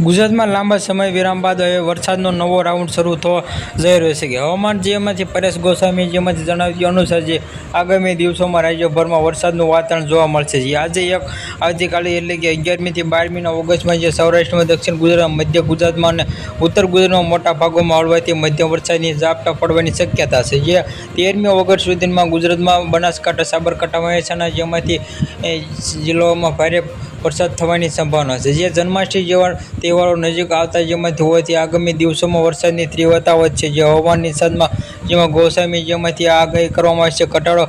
ગુજરાતમાં લાંબા સમય વિરામ બાદ હવે વરસાદનો નવો રાઉન્ડ શરૂ થવા જઈ રહ્યો છે કે હવામાન જેમાંથી પરેશ ગોસ્વામી જેમાંથી જણાવ્યું અનુસાર જે આગામી દિવસોમાં રાજ્યભરમાં વરસાદનું વાતાવરણ જોવા મળશે. જે આજે એક આવતીકાલે એટલે કે અગિયારમીથી બારમીના ઓગસ્ટમાં જે સૌરાષ્ટ્રમાં, દક્ષિણ ગુજરાત મધ્ય ગુજરાતમાં અને ઉત્તર ગુજરાતમાં મોટા ભાગોમાં હળવાથી મધ્યમ વરસાદની ઝાપટા પડવાની શક્યતા છે. જે તેરમી ઓગસ્ટ સુધીમાં ગુજરાતમાં બનાસકાંઠા, સાબરકાંઠા, મહેસાણા જેમાંથી જિલ્લાઓમાં ભારે વરસાદ થવાની સંભાવના છે. જે જન્માષ્ટમી જેવા તહેવારો નજીક આવતા જેમાંથી હોવાથી આગામી દિવસોમાં વરસાદની તીવ્રતા વધશે. જે હવામાન નિષાદમાં જેમાં ગોસ્વામી જેમાંથી આગાહી કરવામાં આવશે ઘટાડો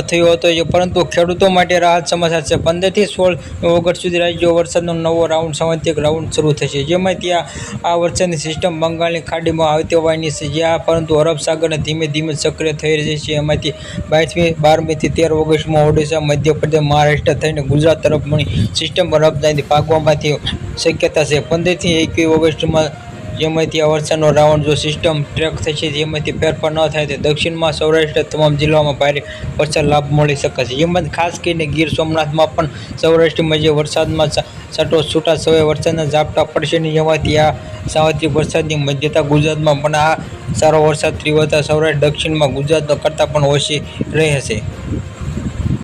થયો હતો પરંતુ ખેડૂતો માટે રાહત સમાચાર છે. પંદરથી સોળ ઓગસ્ટ સુધી રાજ્યો વરસાદનો નવો રાઉન્ડ સાવંતિક રાઉન્ડ શરૂ થશે. જેમાં ત્યાં આ વરસાદની સિસ્ટમ બંગાળની ખાડીમાં આવતી હોવાની છે જ્યાં પરંતુ અરબ સાગરને ધીમે ધીમે સક્રિય થઈ રહી છે. એમાંથી બાવીસમી, બારમીથી તેર ઓગસ્ટમાં ઓડિશા, મધ્યપ્રદેશ, મહારાષ્ટ્ર થઈને ગુજરાત તરફ મળી સિસ્ટમ અરબ ભાગવામાંથી શક્યતા છે. પંદરથી એકવીસ ઓગસ્ટમાં જેમાંથી આ વરસાદનો રાઉન્ડ જો સિસ્ટમ ટ્રેક થશે જેમાંથી ફેરફાર ન થાય તો દક્ષિણમાં સૌરાષ્ટ્ર તમામ જિલ્લાઓમાં ભારે વરસાદ લાભ મળી શકે છે. જેમાં ખાસ કરીને ગીર સોમનાથમાં પણ સૌરાષ્ટ્રમાં જે વરસાદમાં છટો છૂટા સમયે વરસાદના ઝાપટા પડશે ને જેમાંથી આ સાવત્રી વરસાદની મધ્યતા ગુજરાતમાં પણ આ સારો વરસાદ ત્રીવતા સૌરાષ્ટ્ર દક્ષિણમાં ગુજરાત કરતાં પણ ઓછી રહે છે.